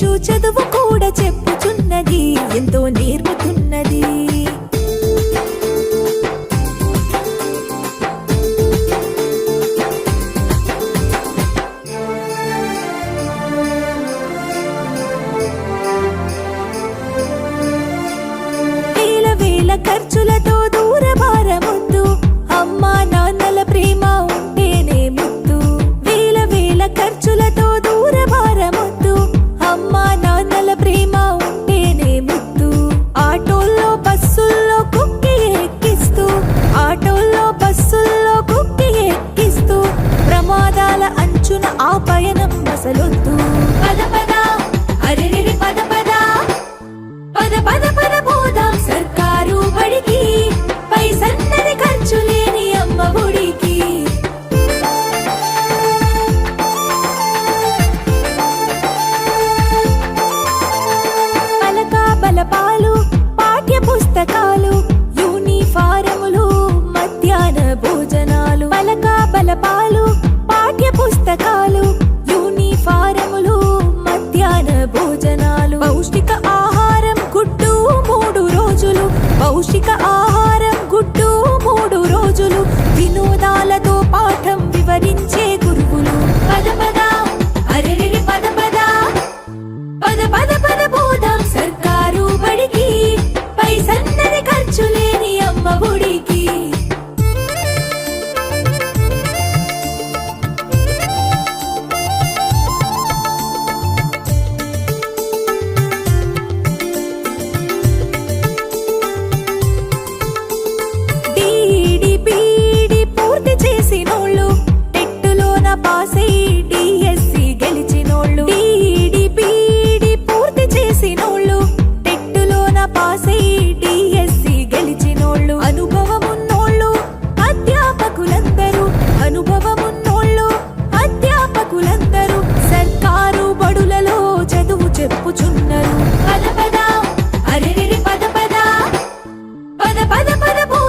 English చదువు కూడా చెప్పుచున్నది ఎంతో నేర్పుతున్నది. ఖర్చులతో దూర భారముందు అమ్మా నాన్నల ప్రేమ ఉంటేనే ముందు వేల వేల ఖర్చుల అంచున ఆ పయనం అసలొద్దు. పద పద అరే పద పద. పద పద పద. Acústica. Pode, pode, pode.